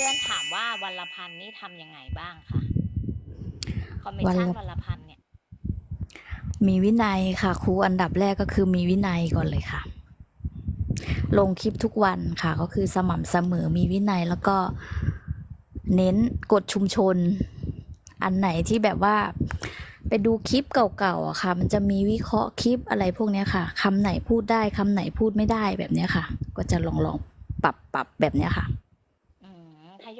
พื่อนถามว่าวันละพันนี่ทำยังไงบ้างคะคอมมิชชั่นวันละวันละพันเนี่ย มีวินัยค่ะครูอันดับแรกก็คือมีวินัยก่อนเลยค่ะ ลงคลิปทุกวันค่ะ ก็คือสม่ำเสมอมีวินัยแล้วก็เน้นกฎชุมชน อันไหนที่แบบว่าไปดูคลิปเก่าๆอะค่ะ มันจะมีวิเคราะห์คลิปอะไรพวกเนี้ยค่ะคำไหนพูดได้คำไหนพูดไม่ได้แบบเนี้ยค่ะ ก็จะลองลองปรับปรับแบบเนี้ยค่ะอืมท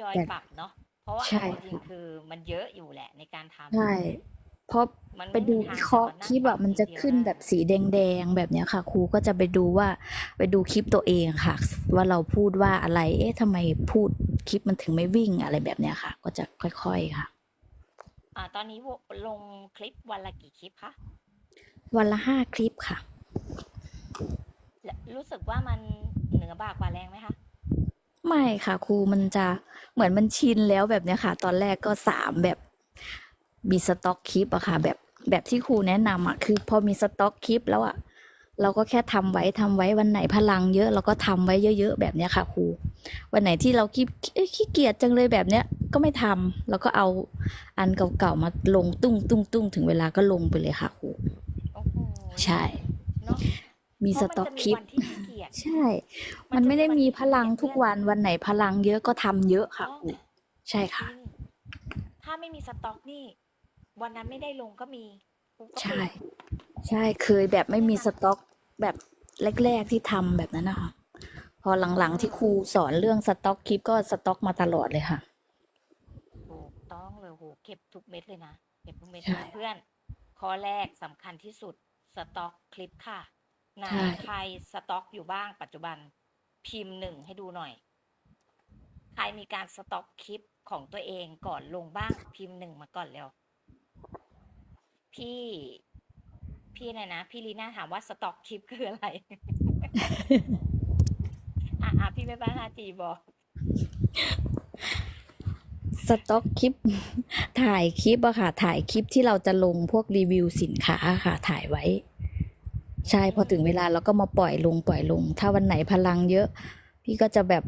ยอยแต่ปรับเนาะเพราะว่าใช่เอาจริงๆคือมันเยอะอยู่แหละในการทำใช่เพราะมันไปดูม่มีวิทางเคราะห์จคลิปอะมันจะขึ้นแบบสีแดงๆแบบเนี้ยค่ะ ครูก็จะไปดูว่าไปดูคลิปตัวเองค่ะ ว่าเราพูดว่าอะไร เอ๊ะทำไมพูดคลิปมันถึงไม่วิ่งอะไรแบบเนี้ยค่ะ ก็จะค่อย ๆค่ะ อ่า ตอนนี้ลงคลิปวันละกี่คลิปคะวันละห้าคลิปค่ะและรู้สึกว่ามันเหนือบากกว่าแรงไหมคะ ไม่ค่ะครูมันจะเหมือนมันชินแล้วแบบเนี้ยค่ะ ตอนแรกก็สามแบบมีสต็อกคลิปอะค่ะ แบบแบบที่ครูแนะนำอะคือ พอมีสต็อกคลิปแล้วอะเราก็แค่ทำไว้ทำไว้วันไหนพลังเยอะเราก็ทำไว้เยอะๆแบบเนี้ยค่ะครูวันไหนที่เราขี้เอ้ยขี้เกียจจังเลยแบบเนี้ยก็ไม่ทำแล้วก็เอาอันเก่าๆมาลงตุ้งตุ้งตุ้งถึงเวลาก็ลงไปเลยค่ะครูโอ้โหใช่เนาะ มีสเพราะนต็อกจะคลิปวันที่ขี้เกียจใช่ มันไม่ได้มีพลังทุกวันวันไหนพลังเยอะก็ทำเยอะค่ะครูใช่ค่ะจริงถ้าไม่มีสต็อกนี่ วันนั้นไม่ได้ลงก็มีกูก็ใช่ปิดใช่เคยแบบไม่มีสต็อกแบบแรก ๆที่ทำแบบนั้นนะคะพอหลังๆที่ครูสอนเรื่องสต็อกคลิปก็สต็อกมาตลอดเลยค่ะถูกต้องเลยโหเก็บทุกเม็ดเลยนะ เก็บทุกเม็ดใช่เลยเพื่อน ข้อแรกสำคัญที่สุดสต็อกคลิปค่ะ ไหนใช่ ใครสต็อกอยู่บ้างปัจจุบันพิมพ์หนึ่งให้ดูหน่อย ใครมีการสต็อกคลิปของตัวเองก่อนลงบ้างพิมพ์หนึ่งมาก่อนเร็ว พี่ พี่อะไรนะ พี่ลีน่าถามว่าสต็อกคลิปคืออะไร อะอะพี่แม่บ้านฮาจีบอก สต็อกคลิป ถ่ายคลิปอะค่ะ ถ่ายคลิปที่เราจะลงพวกรีวิวสินค้าค่ะ ถ่ายไว้ ใช่พอถึงเวลาเราก็มาปล่อยลงปล่อยลง ถ้าวันไหนพลังเยอะ พี่ก็จะแบบ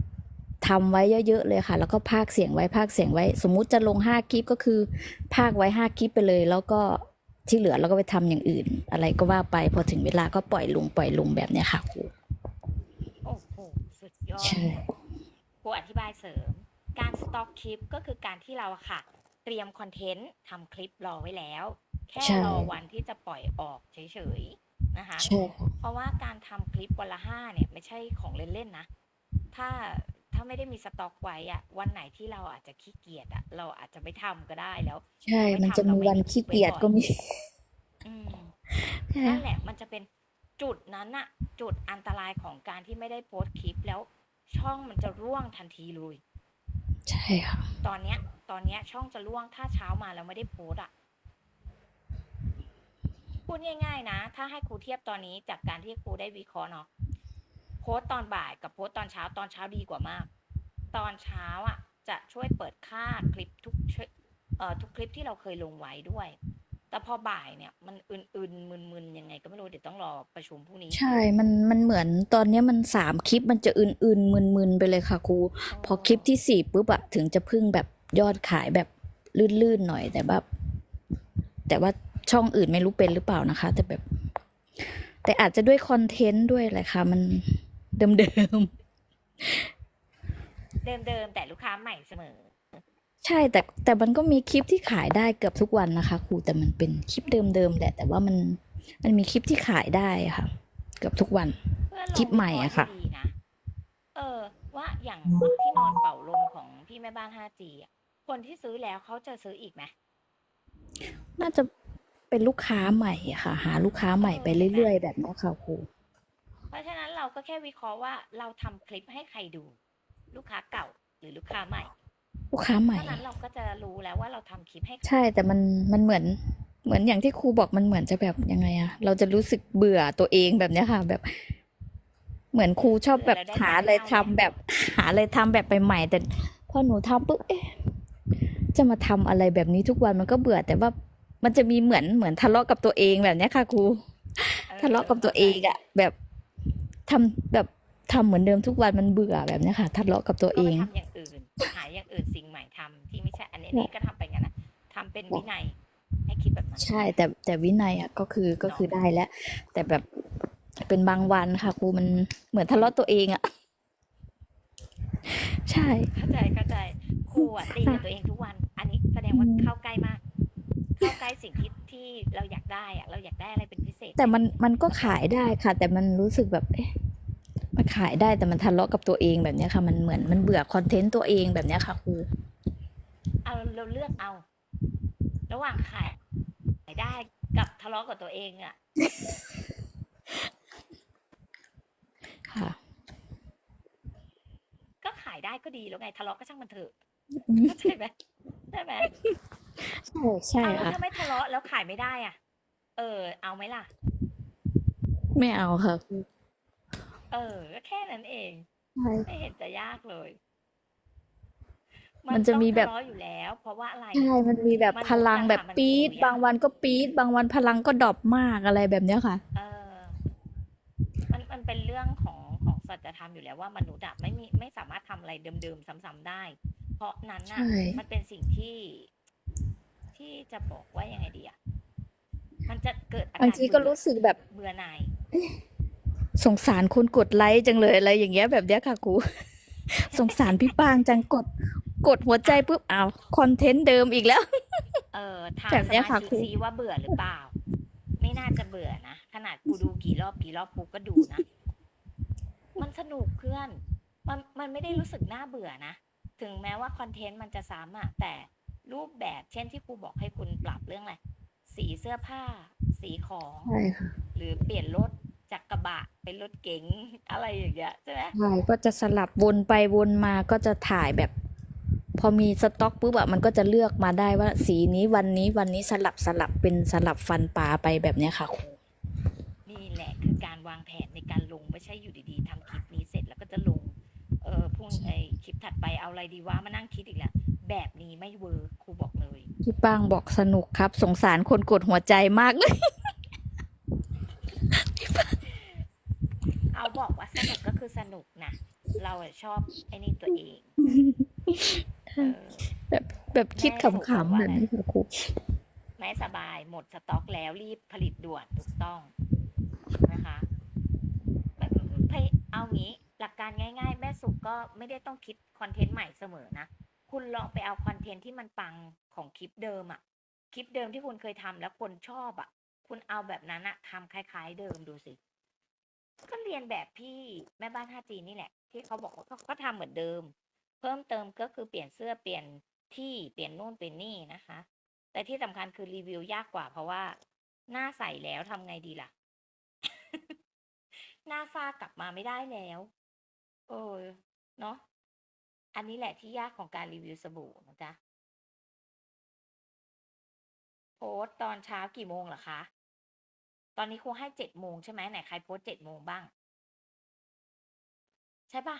ทำไว้เยอะๆเลยค่ะ แล้วก็พากย์เสียงไว้พากย์เสียงไว้ สมมุติจะลงห้าคลิปก็คือพากย์ไว้ห้าคลิปไปเลย แล้วก็ที่เหลือเราก็ไปทำอย่างอื่น อะไรก็ว่าไป พอถึงเวลาก็ปล่อยลงปล่อยลงแบบเนี้ยค่ะครูโอ้โหสุดยอดใช่ครูอธิบายเสริม การสต็อกคลิปก็คือการที่เราอะค่ะ เตรียมคอนเทนต์ทำคลิปรอไว้แล้ว แค่ใช่รอวันที่จะปล่อยออกเฉยๆ นะคะ ใช่ค่ะเพราะว่าการทำคลิปวันละห้าเนี่ยไม่ใช่ของเล่นๆนะ ถ้าถ้าไม่ได้มีสต็อกไว้อะวันไหนที่เราอาจจะขี้เกียจอะเราอาจจะไม่ทำก็ได้แล้ว ใช่มันจะมีวันขี้เกียจก็มี อืมนั่นแหละมันจะเป็นจุดนั้นอะจุดอันตรายของการที่ไม่ได้โพสต์คลิปแล้วช่องมันจะร่วงทันทีเลย ใช่ค่ะ ตอนเนี้ย ตอนเนี้ยช่องจะร่วงถ้าเช้ามาแล้วไม่ได้โพสต์อะ พูดง่าย ๆ นะ ถ้าให้ครูเทียบตอนนี้จากการที่ครูได้วิเคราะห์เนาะโพสต์ตอนบ่ายกับโพสต์ตอนเช้าตอนเช้าดีกว่ามาก ตอนเช้าอะ จะช่วยเปิดค่าคลิปทุกเอ่อทุกคลิปที่เราเคยลงไว้ด้วย แต่พอบ่ายเนี่ย มันอื่นๆมึนๆยังไงก็ไม่รู้เดี๋ยวต้องรอประชุมพรุ่งนี้ ใช่ มันมันเหมือนตอนเนี้ยมันสามคลิปมันจะอื่นๆมึนๆไปเลยค่ะครูพอคลิปที่สี่ปุ๊บอะถึงจะพึ่งแบบยอดขายแบบลื่นๆหน่อยแต่แบบแต่ว่า ช่องอื่นไม่รู้เป็นหรือเปล่านะคะ แต่แบบ แต่อาจจะด้วยคอนเทนต์ด้วยแหละค่ะ มันเดิมเดิมๆแต่ลูกค้าใหม่เสมอๆใช่แต่แต่มันก็มีคลิปที่ขายได้เกือบทุกวันนะคะ ครูแต่มันเป็นคลิปเดิมๆแหละ แต่ว่ามันมันมีคลิปที่ขายได้อะค่ะ เกือบทุกวันเพื่อลองคลิปใหม่อะค่ะวิเราดีๆนะเออ ว่าอย่างที่นอนเป่าลมของพี่แม่บ้าน 5G อะคนที่ซื้อแล้วเขาจะซื้ออีกไหมน่าจะ เป็นลูกค้าใหม่อะค่ะ หาลูกค้าใหม่ไปเรื่อย ๆ แบบนี้ค่ะครูเพราะฉะนั้นเราก็แค่วิเคราะห์ว่าเราทำคลิปให้ใครดู ลูกค้าเก่าหรือลูกค้าใหม่ลูกค้าใหม่ เท่านั้นเราก็จะรู้แล้วว่าเราทำคลิปให้ใครใช่แต่มันมันเหมือนเหมือนอย่างที่ครูบอกมันเหมือนจะแบบยังไงอะเราจะรู้สึกเบื่อตัวเองแบบเนี้ยค่ะ แบบ เหมือนครูชอบแบบหาอะไรทำแบบ หาอะไรทำแบบใหม่ๆแต่พอหนูทำปุ๊บเอ๊ะจะมาทำอะไรแบบนี้ทุกวันมันก็เบื่อแต่ว่า มันจะมีเหมือนเหมือนทะเลาะกับตัวเองแบบเนี้ยค่ะครูทะเลาะกับตัวเองอะแบบทำแบบทำเหมือนเดิมทุกวันมันเบื่อแบบเนี้ยค่ะทะเลาะกับตัวก็เอไปงทำอย่างอื่นหาอย่างอื่นสิ่งใหม่ทำที่ไม่ใช่อันนี้อันนี้ก็ทำไปงั้นนะทำเป็นวินัยให้คิดแบบนั้นใช่ แต่แต่วินัยอะก็คือก็คือได้แล้ว แต่แบบเป็นบางวันค่ะครูมันเหมือนทะเลาะตัวเองอะใช่เข้าใจเข้าใจครูอะตีกับตัวเองทุกวัน อันนี้แสดงว่าอืมเข้าใกล้มาก เข้าใกล้สิ่งที่ที่เราอยากได้อะเราอยากได้อะไรเป็นพิเศษแต่มันมันก็ขายได้ค่ะ แต่มันรู้สึกแบบเอ๊ะมันขายได้แต่มันทะเลาะกับตัวเองแบบเนี้ยค่ะ มันเหมือนมันเบื่อคอนเทนต์ตัวเองแบบเนี้ยค่ะครูเอาเราเลือกเอา ระหว่างขายขายได้กับทะเลาะกับตัวเองอะค่ะ ก็ขายได้ก็ดีแล้วไงทะเลาะก็ช่างมันเถอะอืมเข้าใจไหมใช่ไหม ใช่ใช่เอาแล้วค่ะ ถ้าไม่ทะเลาะแล้วขายไม่ได้อะ เออ เอาไหมล่ะ ไม่เอาค่ะครูเออก็แค่นั้นเอง ใช่ ไม่เห็นจะยากเลย มันจะมีแบบต้องทะเลาะอยู่แล้ว เพราะว่าอะไร ใช่ มันมีแบบมันพลังแบบมันปี๊ดมันบางวันก็ปี๊ด บางวันพลังก็ดรอปมากอะไรแบบเนี้ยค่ะ เออ มันมันเป็นเรื่องของของสัจธรรมอยู่แล้วว่ามนุษย์อะไม่มีไม่สามารถทำอะไรเดิมๆซ้ำๆได้ เพราะนั้นน่ะ ใช่ มันเป็นสิ่งที่ ที่จะบอกว่ายังไงดีอะมันจะเกิดอาบางการทีก็รู้สึกแบบเบื่อหน่ายสงสารคนกดไลค์จังเลยอะไรอย่างเงี้ยแบบเนี้ยค่ะครูสงสารพี่ปางจังกดกดหัวใจปุ๊บอ้าวคอนเทนต์เดิมอีกแล้ว เออถามแบบสเนี้ยมาค่ะชิกครูซีว่าเบื่อหรือเปล่า ไม่น่าจะเบื่อนะขนาดกูดูกี่รอบกี่รอบกูก็ดูนะ มันสนุกเพื่อน มันมันไม่ได้รู้สึกน่าเบื่อนะ ถึงแม้ว่าคอนเทนต์มันจะซ้ำอะแต่ รูปแบบเช่นที่ครูบอกให้คุณปรับเรื่องอะไรสีเสื้อผ้า สีของ ใช่ค่ะหรือเปลี่ยนรถจากกระบะเป็นรถเก๋งอะไรอย่างเงี้ยใช่ไหมใช่ก็จะสลับวนไปวนมาก็จะถ่ายแบบ พอมีสต็อกปุ๊บอะมันก็จะเลือกมาได้ว่า สีนี้วันนี้วันนี้สลับสลับเป็นสลับฟันปลาไปแบบเนี้ยค่ะครูนี่แหละคือการวางแผนในการลงไม่ใช่อยู่ดีๆทำคลิปนี้เสร็จแล้วก็จะลง เออพรุ่งไอคลิป ถัดไปเอาอะไรดีวะมานั่งคิดอีกแล้วแบบนี้ไม่เวิร์คครูบอกเลยพี่ปางบอกสนุกครับ สงสารคนกดหัวใจมากเลยเอาบอกว่าสนุกก็คือสนุกนะเราอะชอบไอ้นี่ตัวเองเออแบบคิดแม่ขำๆแบบนี้ค่ะครูไม่สบายหมดสต็อกแล้วรีบผลิตด่วนถูกต้องนะคะไม่ไม่เอางี้ หลักการง่ายๆ แม่สุก็ไม่ได้ต้องคิดคอนเทนต์ใหม่เสมอนะ คุณลองไปเอาคอนเทนต์ที่มันปังของคลิปเดิมอะคลิปเดิมที่คุณเคยทำแล้วคนชอบอะคุณเอาแบบนั้นอะทำคล้าย ๆ เดิมดูสิ ก็เรียนแบบพี่แม่บ้าน 5G นี่แหละ ที่เขาบอกว่าเขาก็ทำเหมือนเดิม เพิ่มเติมก็คือเปลี่ยนเสื้อเปลี่ยนที่เปลี่ยนนู่นเปลี่ยนนี่นะคะ แต่ที่สำคัญคือรีวิวยากกว่า เพราะว่าหน้าใสแล้วทำไงดีล่ะหน้าฝ้ากลับมาไม่ได้แล้ว เออ เนาะอันนี้แหละที่ยากของการรีวิวสบู่นะจ๊ะโพสตอนเช้ากี่โมงเหรอคะ ตอนนี้ครูให้เจ็ดโมงใช่ไหมไหนใครโพสเจ็ดโมงบ้าง ใช่ปะ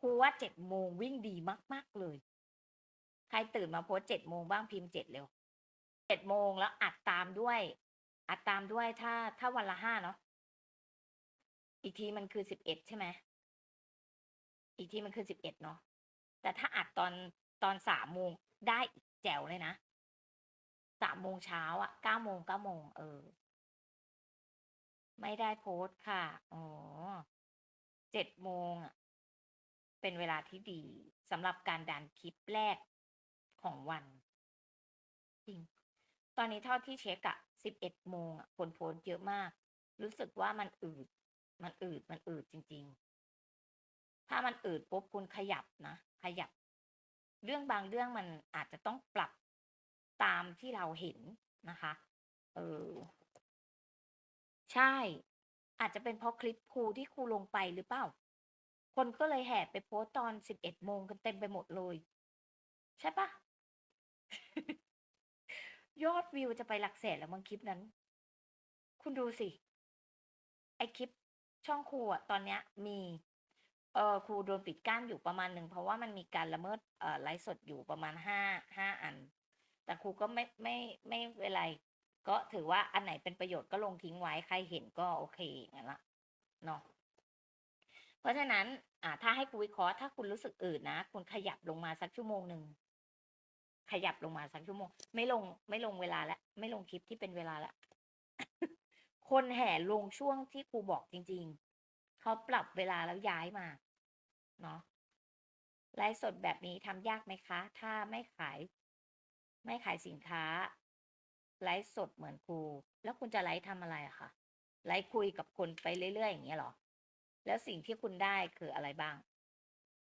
ครูว่าเจ็ดโมงวิ่งดีมาก ๆ เลย ใครตื่นมาโพสเจ็ดโมงบ้างพิมพ์เจ็ดเร็วเจ็ดโมงแล้วอัดตามด้วย อัดตามด้วยถ้าถ้าวันละห้าเนาะอีกทีมันคือสิบเอ็ดใช่ไหม อีกที่มันคือสิบเอ็ดเนาะแต่ถ้าอัดตอนตอนสามโมงได้อีกแจ๋วเลยนะสามโมงเช้าอะเก้าโมงเก้าโมงเออ ไม่ได้โพสต์ค่ะอ๋อเจ็ดโมงอะเป็นเวลาที่ดีสำหรับการดันคลิปแรกของวัน จริง ตอนนี้เท่าที่เช็คอะสิบเอ็ดโมงอะคนโพสต์เยอะมาก รู้สึกว่ามันอืด มันอืด มันอืดจริง ๆ ถ้ามันอืดปุ๊บคุณขยับนะ ขยับ เรื่องบางเรื่องมันอาจจะต้องปรับตามที่เราเห็นนะคะ เออ ใช่ อาจจะเป็นเพราะคลิปครูที่ครูลงไปหรือเปล่า คนก็เลยแห่ไปโพสตตอนสิบเอ็ดโมงกันเต็มไปหมดเลย ใช่ปะยอดวิวจะไปหลักแสนแล้วบางคลิปนั้น คุณดูสิ ไอคลิปช่องครูอะตอนเนี้ย มี เออครูโดนปิดกั้นอยู่ประมาณหนึ่งเพราะว่ามันมีการละเมิดเอ่อไลฟ์สดอยู่ประมาณห้าห้าอัน แต่ครูก็ไม่ไม่ไม่เป็นไร ก็ถือว่าอันไหนเป็นประโยชน์ก็ลงทิ้งไว้ใครเห็นก็โอเคอย่างนั้นละเนาะเพราะฉะนั้นอ่าถ้าให้ครูวิเคราะห์ถ้าคุณรู้สึกอื่นนะคุณขยับลงมาสักชั่วโมงหนึ่งขยับลงมาสักชั่วโมง ไม่ลงไม่ลงเวลาแล้วไม่ลงคลิปที่เป็นเวลาแล้วคนแห่ลงช่วงที่ครูบอกจริง ๆเขาปรับเวลาแล้วย้ายมา เนาะไลฟ์สดแบบนี้ทำยากไหมคะ ถ้าไม่ขาย ไม่ขายสินค้าไลฟ์สดเหมือนครู แล้วคุณจะไลฟ์ทำอะไรอะคะไลฟ์คุยกับคนไปเรื่อยๆอย่างเงี้ยหรอ แล้วสิ่งที่คุณได้คืออะไรบ้าง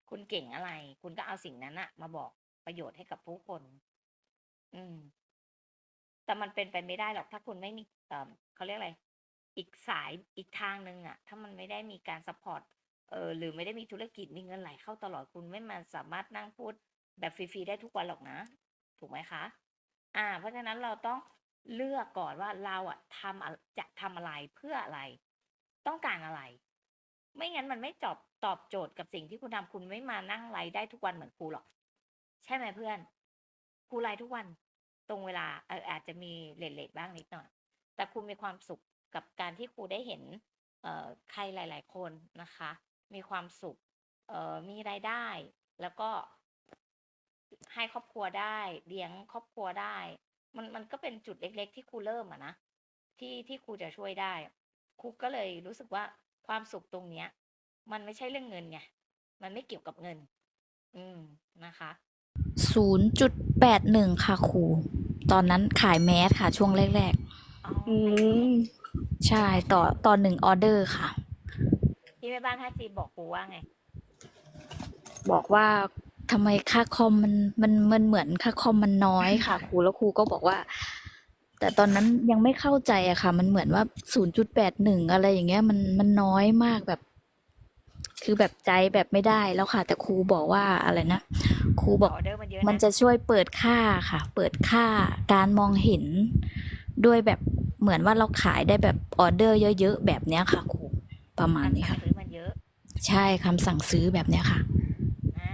คุณเก่งอะไร คุณก็เอาสิ่งนั้นอะมาบอกประโยชน์ให้กับผู้คน อืม แต่มันเป็นไปไม่ได้หรอก ถ้าคุณไม่มีเอ่อเขาเรียกอะไร อีกสายอีกทางหนึ่งอะถ้ามันไม่ได้มีการซัพพอร์ต เออหรือไม่ได้มีธุรกิจมีเงินไหลเข้าตลอดคุณไม่มาสามารถนั่งพูดแบบฟรีๆได้ทุกวันหรอกนะ ถูกไหมคะ อ่า เพราะฉะนั้นเราต้องเลือกก่อนว่าเราอะทำจะทำอะไรเพื่ออะไร ต้องการอะไร ไม่งั้นมันไม่จอบตอบโจทย์กับสิ่งที่คุณทำคุณไม่มานั่งไลฟ์ได้ทุกวันเหมือนครูหรอก ใช่ไหมเพื่อนครูไลฟ์ทุกวัน ตรงเวลาเอออาจจะมีเลทๆบ้างนิดหน่อย แต่ครูมีความสุขกับการที่ครูได้เห็น เอ่อใครหลาย ๆ คนนะคะ มีความสุขเอ่อมีรายได้ แล้วก็ให้ครอบครัวได้เลี้ยงครอบครัวได้ มันมันก็เป็นจุดเล็ก ๆ ที่ครูเริ่มอะนะที่ที่ครูจะช่วยได้ครูก็เลยรู้สึกว่าความสุขตรงเนี้ย มันไม่ใช่เรื่องเงินไงมันไม่เกี่ยวกับเงิน อืมนะคะศูนย์จุดแปดหนึ่งค่ะครูตอนนั้นขายแมสค่ะช่วงแรกอ๋ออืมๆใช่ต่อต่อหนึ่งออเดอร์ค่ะ ที่แม่บ้านท่าจีบอกครูว่าไง บอกว่าทำไมค่าคอมมันมันมันเหมือนค่าคอมมันน้อยค่ะ ครูแล้วครูก็บอกว่า แต่ตอนนั้นยังไม่เข้าใจอะค่ะ มันเหมือนว่าศูนย์จุดแปดหนึ่งอะไรอย่างเงี้ย มันมันน้อยมากแบบ คือแบบใจแบบไม่ได้แล้วค่ะ แต่ครูบอกว่าอะไรนะครูบอกออเดอร์มันเยอะมันนะจะช่วยเปิดค่าค่ะ เปิดค่าการมองเห็น ด้วยแบบเหมือนว่าเราขายได้แบบออเดอร์เยอะๆแบบเนี้ยค่ะครูประมาณนี้คำสั่ค่ะงซื้อมันเยอะ ใช่คำสั่งซื้อแบบเนี้ยค่ะ อ่า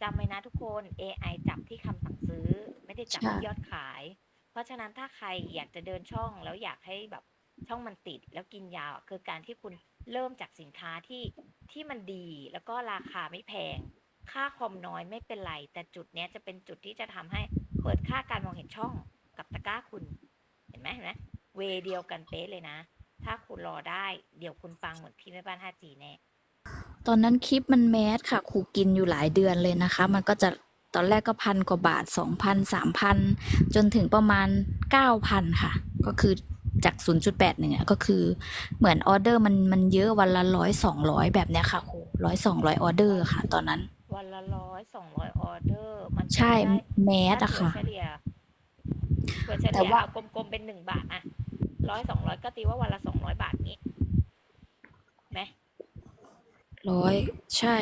จำไว้นะทุกคน AI จับที่คำสั่งซื้อ ไม่ได้จับใช่ ที่ยอดขาย เพราะฉะนั้นถ้าใครอยากจะเดินช่องแล้วอยากให้แบบช่องมันติดแล้วกินยาวอะคือการที่คุณเริ่มจากสินค้าที่ที่มันดีแล้วก็ราคาไม่แพง ค่าคอมน้อยไม่เป็นไร แต่จุดเนี้ยจะเป็นจุดที่จะทำให้เปิดค่าการมองเห็นช่องกับตะกร้าคุณ เห็นไหมเห็นไหมเวเดียวกันเป๊ะเลยนะ ถ้าคุณรอได้เดี๋ยวคุณฟังเหมือนพี่แม่บ้าน 5G แน่ ตอนนั้นคลิปมันแมสค่ะครูกินอยู่หลายเดือนเลยนะคะ มันก็จะตอนแรกก็พันกว่าบาทสองพันสามพันจนถึงประมาณเก้าพันค่ะ ก็คือจากศูนย์จุดแปดหนึ่งก็คือเหมือนออเดอร์มันมันเยอะวันละร้อยสองร้อยแบบเนี้ยค่ะครูร้อยสองร้อยออเดอร์ค่ะ ตอนนั้น วันละร้อยสองร้อยออเดอร์ มันจะใช่ได้แมสอะค่ะถ้าเฉลี่ยเผื่อเฉแต่ลี่ยว่าเอากลมๆเป็นหนึ่งบาทอะร้อยสองร้อยก็ตีว่าวันละสองร้อยบาทนี้ไหม ร้อยใช่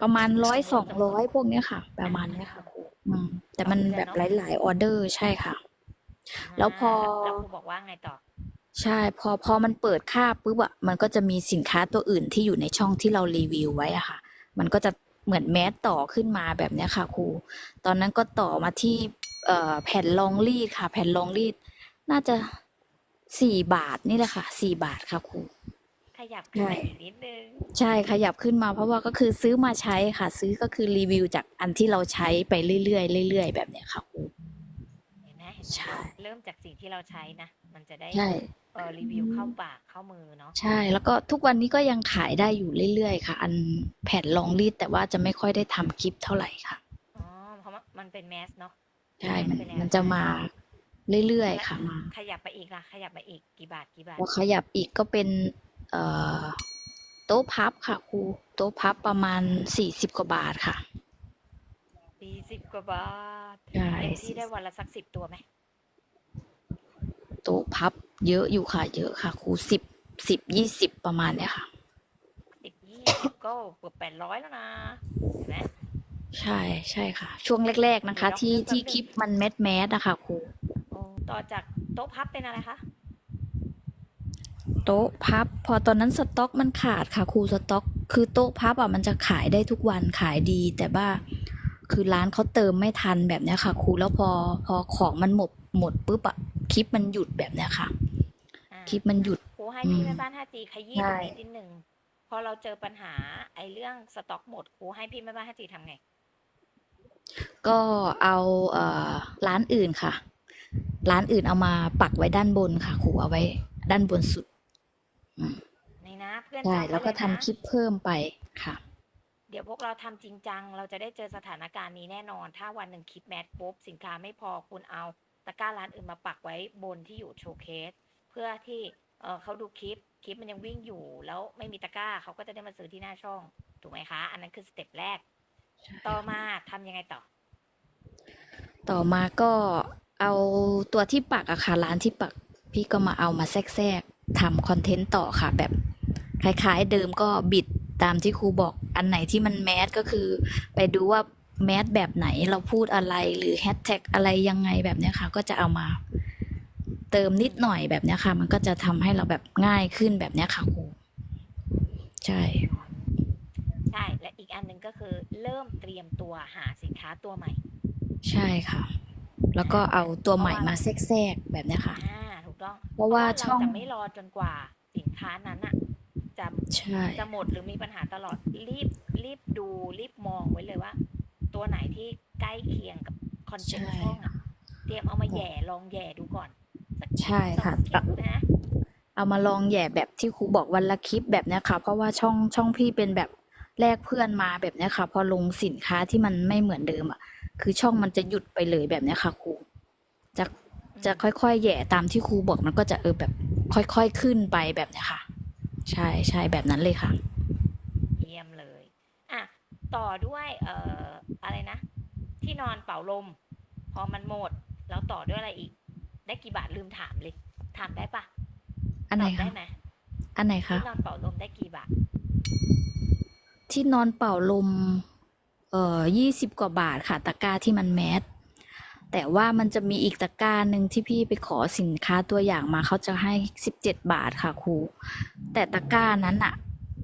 ประมาณร้อยสองร้อยพวกเนี้ยค่ะ ประมาณเนี้ยค่ะครูอืมแต่มันแบบหลาย ๆ ออเดอร์ใช่ค่ะ แล้วพอ แล้วครูบอกว่าไงต่อ ใช่ พอพอมันเปิดค่าปุ๊บอะมันก็จะมีสินค้าตัวอื่นที่อยู่ในช่องที่เรารีวิวไว้อะค่ะ มันก็จะเหมือนแมสต่อขึ้นมาแบบเนี้ยค่ะครู ตอนนั้นก็ต่อมาที่เอ่อแผ่นรองรีดค่ะ แผ่นรองรีด น่าจะสี่บาทนี่แหละค่ะสี่บาทค่ะครูข ยับขึ้นมาใช่อีกนิดนึง ใช่ขยับขึ้นมาเพราะว่าก็คือซื้อมาใช้ค่ะ ซื้อก็คือรีวิวจากอันที่เราใช้ไปเรื่อยๆเรื่อยๆแบบเนี้ยค่ะครูเห็นไหมเห็นไหมใช่ เริ่มจากสิ่งที่เราใช้นะ มันจะได้ใช่ เออรีวิวเข้าปากเข้ามือเนาะใช่ แล้วก็ทุกวันนี้ก็ยังขายได้อยู่เรื่อยๆค่ะ อันแผ่นรองรีดแต่ว่าจะไม่ค่อยได้ทำคลิปเท่าไหร่ค่ะ อ๋อเพราะว่ามันเป็นแมสเนาะ ใช่มันเป็นแนว มันจะมาเรื่อยๆค่ะมาขยับไปอีกล่ะขยับไปอีกกี่บาทกี่บาทพอขยับอีกก็เป็นเอ่อ โต๊ะพับค่ะครูโต๊ะพับประมาณสี่สิบกว่าบาทค่ะสี่สิบกว่าบาทใช่เต็มที่ได้วันละสักสิบตัวไหมโต๊ะพับเยอะอยู่ค่ะ เยอะค่ะครูสิบสิบยี่สิบประมาณเนี้ยค่ะสิบยี่สิบก็เกือบแปดร้อยแล้วนะเห็นไหมใช่ใช่ค่ะ ช่วงแรก ๆนะคะ ที่เดี๋ยวที่แป๊บนึงคลิปมันแมสแมสอะค่ะครูโอ้ต่อจากโต๊ะพับเป็นอะไรคะ โต๊ะพับ พอตอนนั้นสต็อกมันขาดค่ะครูสต็อก คือโต๊ะพับอะมันจะขายได้ทุกวันขายดี แต่ว่าคือร้านเขาเติมไม่ทันแบบเนี้ยค่ะครูแล้วพอพอของมันหมดหมดปุ๊บอะคลิปมันหยุดแบบเนี้ยค่ะอ่าคลิปมันหยุดครูให้อืพี่มแม่บ้าน 5G ขยี้ตใช่รงนี้นิดนึงพอเราเจอปัญหาไอ้เรื่องสต็อกหมดครูให้พี่แม่บ้านให้จีทำไงก็เอาเอ่อร้านอื่นค่ะ ร้านอื่นเอามาปักไว้ด้านบนค่ะครูเอาไว้ด้านบนสุด นี่นะเพื่อนใช่จำไว้แล้วก็เยทำนะคลิปเพิ่มไปค่ะ เดี๋ยวพวกเราทำจริงจัง เราจะได้เจอสถานการณ์นี้แน่นอน ถ้าวันหนึ่งคลิปแมทปุ๊บสินค้าไม่พอคุณเอาตะกร้าร้านอื่นมาปักไว้บนที่อยู่โชว์เคส เพื่อที่เออเขาดูคลิป คลิปมันยังวิ่งอยู่ แล้วไม่มีตะกร้าเขาก็จะได้มาซื้อที่หน้าช่อง ถูกไหมคะ อันนั้นคือสเต็ปแรก ต่อมาทำยังไงต่อ ต่อมาก็เอาตัวที่ปักอะค่ะร้านที่ปัก พี่ก็มาเอามาแทรกๆทำคอนเทนต์ต่อค่ะ แบบคล้ายๆเดิมก็บิดตามที่ครูบอกอันไหนที่มันแมสก็คือ ไปดูว่าแมสแบบไหนเราพูดอะไรหรือแฮชแท็กอะไรยังไงแบบเนี้ยค่ะ ก็จะเอามาเติมนิดหน่อยแบบเนี้ยค่ะ มันก็จะทำให้เราแบบง่ายขึ้นแบบเนี้ยค่ะครูใช่ใช่ และอีกอันหนึ่งก็คือเริ่มเตรียมตัวหาสินค้าตัวใหม่ ใช่ค่ะ แล้วก็เอาตัวใหม่มาแทรกๆแบบเนี้ยค่ะอ่าถูก ต้องเพราะว่าเรช่องจะไม่รอจนกว่าสินค้านั้นอะจะใช่จะหมดหรือมีปัญหาตลอดรีบรีบดูรีบมองไว้เลยว่า ตัวไหนที่ใกล้เคียงกับคอนเซ็ปต์ช่องอะเตรียมเอามาแหย่ลองแหย่ดูก่อนสักใช่ค่ะสองคลิปนะเอามาลองแหย่แบบที่ครูบอกวันละคลิปแบบเนี้ยค่ะ เพราะว่าช่องช่องพี่เป็นแบบแลกเพื่อนมาแบบเนี้ยค่ะ พอลงสินค้าที่มันไม่เหมือนเดิมอะ คือช่องมันจะหยุดไปเลยแบบเนี้ยค่ะครูจะ จะค่อยๆแหย่ตามที่ครูบอกมันก็จะเออแบบค่อยๆขึ้นไปแบบเนี้ยค่ะ ใช่ใช่แบบนั้นเลยค่ะ เยี่ยมเลยอะต่อด้วยเอ่ออะไรนะ ที่นอนเป่าลม พอมันหมด แล้วต่อด้วยอะไรอีก ได้กี่บาทลืมถามเลย ถามได้ปะอันไหนตอบคะได้ไหมอันไหนคะที่นอนเป่าลมได้กี่บาทที่นอนเป่าลม เอ่อยี่สิบกว่าบาทค่ะตะกร้าที่มันแมส แต่ว่ามันจะมีอีกตะกร้าหนึ่งที่พี่ไปขอสินค้าตัวอย่างมาเขาจะให้สิบเจ็ดบาทค่ะครู แต่ตะกร้านั้นอะ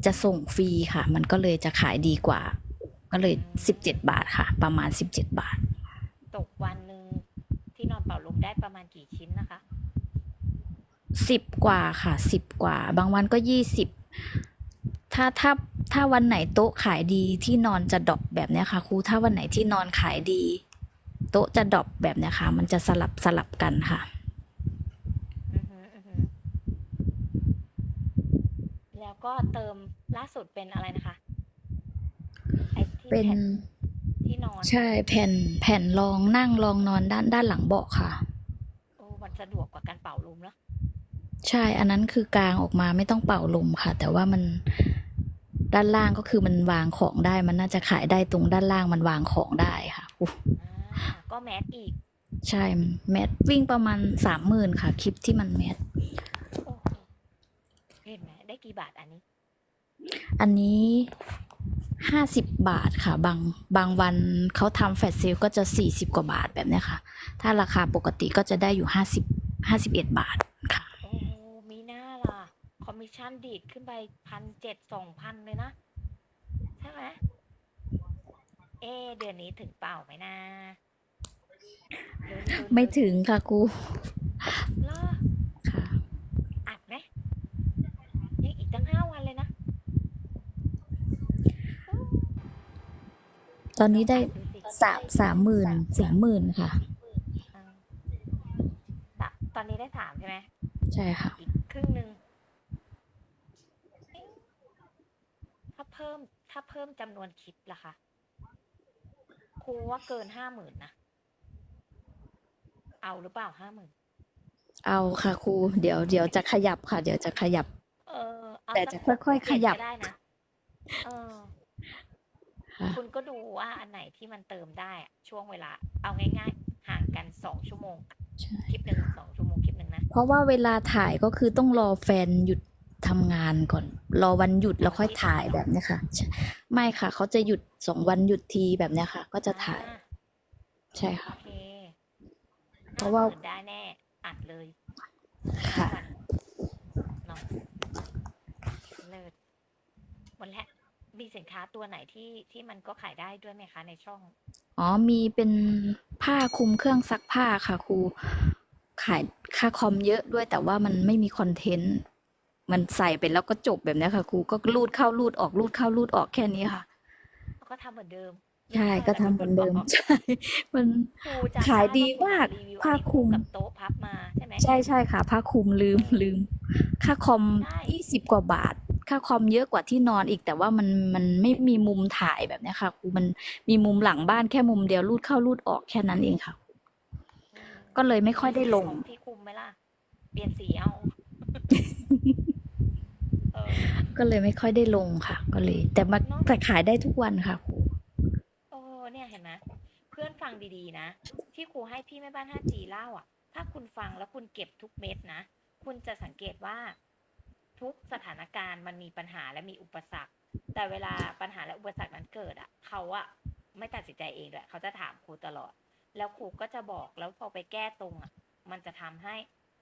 จะส่งฟรีค่ะ มันก็เลยจะขายดีกว่า ก็เลยสิบเจ็ดบาทค่ะ ประมาณสิบเจ็ดบาท ตกวันหนึ่งที่นอนเป่าลมได้ประมาณกี่ชิ้นนะคะสิบกว่าค่ะสิบกว่า บางวันก็ยี่สิบถ้าถ้าถ้าวันไหนโต๊ะขายดีที่นอนจะดรอปแบบเนี้ยค่ะครูถ้าวันไหนที่นอนขายดี โต๊ะจะดรอปแบบเนี้ยค่ะ มันจะสลับสลับกันค่ะอือหืออือหือแล้วก็เติมล่าสุดเป็นอะไรนะคะไอ้ที่เป็นแผ่นที่นอนใช่แผ่นแผ่นรองนั่งรองนอนด้านด้านหลังเบาะค่ะโอ้มันสะดวกกว่าการเป่าลมเนอะใช่อันนั้นคือกลางออกมาไม่ต้องเป่าลมค่ะ แต่ว่ามันด้านล่างก็คือมันวางของได้ มันน่าจะขายได้ตรงด้านล่างมันวางของได้ค่ะอุ๊ยอ่า ก็แมสอีก ใช่ แมทวิ่งประมาณสามหมื่นค่ะ คลิปที่มันแมทโอ้โหเห็นไหมได้กี่บาทอันนี้ อันนี้ห้าสิบบาทค่ะ บางบางวันเขาทำแฟลชเซลก็จะสี่สิบกว่าบาทแบบเนี้ยค่ะ ถ้าราคาปกติก็จะได้อยู่ห้าสิบห้าสิบเอ็ดบาทค่ะโอ้โหมีหน้าล่ะ คอมมิชชั่นดีดขึ้นไปพันเจ็ดสองพันเลยนะ ใช่ไหม เอะเดือนนี้ถึงเปล่าไหมนะลุ้นลุ้นไม่ลุ้นถึงค่ะกูเหรอค่ะอัดไหมยังอีกตั้งห้าวันเลยนะตอนนี้ได้ลองอัดูสิสามสามหมื่นสามหมื่นค่ะ อ่าตะตอนนี้ได้สามใช่ไหม ใช่ค่ะ อีกครึ่งหนึ่งเอ๊ะถ้าเพิ่มถ้าเพิ่มจำนวนคลิปล่ะคะ ครูว่าเกินห้าหมื่นนะ เอาหรือเปล่าห้าหมื่นเอาค่ะครูเดี๋ยวเดี๋ยวจะขยับค่ะ เดี๋ยวจะขยับ เออเอาแต่สักจะค่อยๆหกเจ็ดขยับก็ได้นะเออค่ะคุณก็ดูว่าอันไหนที่มันเติมได้อะช่วงเวลา เอาง่าย ๆ ห่างกันสองชั่วโมงใช่คลิปหนึ่งสองชั่วโมงคลิปหนึ่งนะ เพราะว่าเวลาถ่ายก็คือต้องรอแฟนหยุด ทำงานก่อน รอวันหยุดแล้วค่อยถ่ายแบบเนี้ยค่ะใช่ไม่ค่ะ เขาจะหยุดสองวันหยุดทีแบบเนี้ยค่ะ ก็จะถ่ายอ่ใช่ค่ะโอเคเพราะว่า50,000ได้แน่อัดเลยค่ะวันเนาะเลิศหมดแล้วมีสินค้าตัวไหนที่ที่มันก็ขายได้ด้วยไหมคะในช่อง อ๋อ มีเป็นผ้าคลุมเครื่องซักผ้าค่ะครู ขายค่าคอมเยอะด้วยแต่ว่ามันไม่มีคอนเทนต์ มันใส่ไปแล้วก็จบแบบเนี้ยค่ะครูก็รูดเข้ารูดออกรูดเข้ารูดออกแค่นี้ค่ะ ก็ทำเหมือนเดิม ใช่ก็ทำเหมือนเดิมใช่มันครูจะขายดีมากรีวิวผ้าคลุมกับโต๊ะพับมาใช่ไหมใช่ใช่ค่ะผ้าคลุมลืมลืม ค่าคอมใช่ยี่สิบกว่าบาท ค่าคอมเยอะกว่าที่นอนอีก แต่ว่ามันมันไม่มีมุมถ่ายแบบเนี้ยค่ะครูมันมีมุมหลังบ้านแค่มุมเดียวรูดเข้ารูดออกแค่นั้นเองค่ะอืมก็เลยไม่ค่อยได้ลงของพี่คุมไหมล่ะเปลี่ยนสีเอาเออ ก็เลยไม่ค่อยได้ลงค่ะ ก็เลย แต่มาเนอะแต่ขายได้ทุกวันค่ะครูโอ้เนี่ยเห็นไหมเพื่อนฟังดีๆนะ ที่ครูให้พี่แม่บ้าน 5G เล่าอะ ถ้าคุณฟังแล้วคุณเก็บทุกเม็ดนะ คุณจะสังเกตว่า ทุกสถานการณ์มันมีปัญหาและมีอุปสรรค แต่เวลาปัญหาและอุปสรรคนั้นเกิดอะ เขาอะไม่ตัดสินใจเองเลยเขาจะถามครูตลอด แล้วครูก็จะบอกแล้วพอไปแก้ตรงอะ มันจะทำให้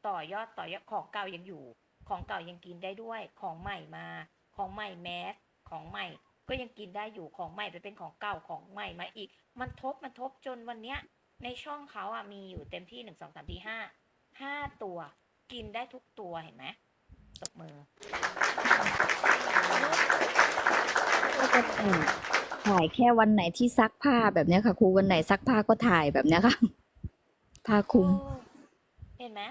ต่อยอดต่อยอดของเก่ายังอยู่ ของเก่ายังกินได้ด้วย ของใหม่มา ของใหม่แมส ของใหม่ ก็ยังกินได้อยู่ ของใหม่ไปเป็นของเก่า ของใหม่มาอีก มันทบ มันทบจนวันเนี้ย ในช่องเขาอะมีอยู่เต็มที่หนึ่งสองสามสี่ห้า ห้าตัว กินได้ทุกตัวเห็นไหมตบมือก็จะถ่ายถ่ายแค่วันไหนที่ซักผ้าแบบเนี้ยค่ะ ครูวันไหนซักผ้าก็ถ่ายแบบเนี้ยค่ะ ผ้าคลุมเออเห็นไหม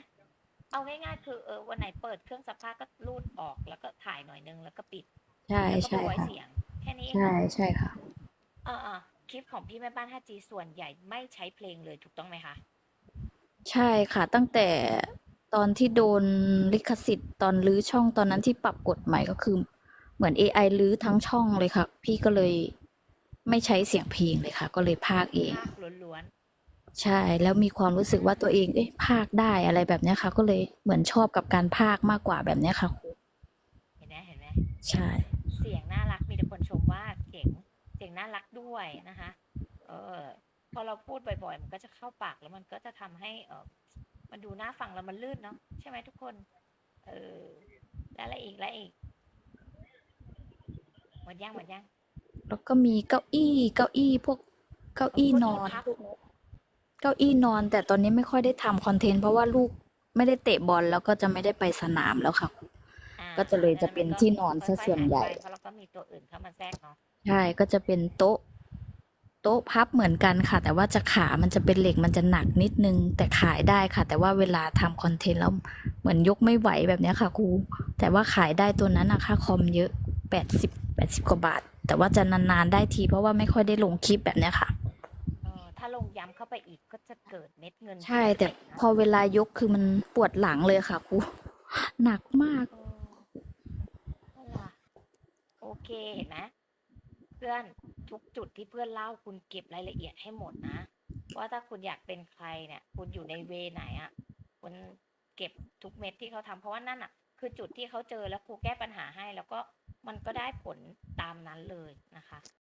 เอาง่ายๆ คือเออวันไหนเปิดเครื่องซักผ้าก็รูดออกแล้วก็ถ่ายหน่อยนึงแล้วก็ปิดใช่แล้วก็ใช่ไปไว้ค่ะเสียงแค่นี้เองใช่ใช่ค่ะเออเออคลิปของพี่แม่บ้าน 5G ส่วนใหญ่ไม่ใช้เพลงเลยถูกต้องไหมคะใช่ค่ะ ตั้งแต่ตอนที่โดนลิขสิทธิ์ตอนรื้อช่องตอนนั้นที่ปรับกฎใหม่ก็คือ เหมือน AI รื้อทั้งช่องเลยค่ะ พี่ก็เลยไม่ใช้เสียงเพลงเลยค่ะ ก็เลยพากย์เองภาคล้วน ใช่ แล้วมีความรู้สึกว่าตัวเองเอ๊ะพากย์ได้อะไรแบบเนี้ยค่ะ ก็เลยเหมือนชอบกับการพากย์มากกว่าแบบเนี้ยค่ะครูๆเห็นไหมเห็นไหมใช่ เสียงน่ารักมีแต่คนชมว่าเก่งเสียงน่ารักด้วยนะคะ เออพอเราพูดบ่อยๆ มันก็จะเข้าปากแล้วมันก็จะทำให้เออมันดูน่าฟังแล้วมันลื่นเนาะใช่ไหมทุกคน เออแล้วอะไรอีกแล้วอีกหมดยังหมดยังแล้วก็มีเก้าอี้ เก้าอี้พวกเก้าอี้นอนครับ เก้าอี้นอน แต่ตอนนี้ไม่ค่อยได้ทำคอนเทนต์เพราะว่าลูกไม่ได้เตะบอลแล้วก็จะไม่ได้ไปสนามแล้วค่ะครูอ่าก็จะเลยจะเป็นที่นอนซะส่วนใหญ่ค่อยๆายไปเพราะเราก็มีตัวอื่นเข้ามาแทรกเนาะใช่ก็จะเป็นโต๊ะ โต๊ะพับเหมือนกันค่ะ แต่ว่าจะขามันจะเป็นเหล็กมันจะหนักนิดนึง แต่ขายได้ค่ะ แต่ว่าเวลาทำคอนเทนต์แล้วเหมือนยกไม่ไหวแบบเนี้ยค่ะครูแต่ว่าขายได้ตัวนั้นนะค่าคอมเยอะแปดสิบแปดสิบกว่าบาท แต่ว่าจะนานๆได้ทีเพราะว่าไม่ค่อยได้ลงคลิปแบบเนี้ยค่ะ เออถ้าลงย้ำเข้าไปอีกก็ จะเกิดเม็ดเงินใช่ แต่ที่ไหลนะพอเวลายกคือมันปวดหลังเลยค่ะครูหนักมากเออนั่นล่ะโอเคเห็นไหมเพื่อนทุกจุดที่เพื่อนเล่าคุณเก็บรายละเอียดให้หมดนะว่าถ้าคุณอยากเป็นใครเนี่ย คุณอยู่ในเวไหนอะ่ะคุณเก็บทุกเม็ดที่เขาทำเพราะว่านั่นอะ คือจุดที่เขาเจอแล้วครูแก้ปัญหาให้ แล้วก็มันก็ได้ผลตามนั้นเลย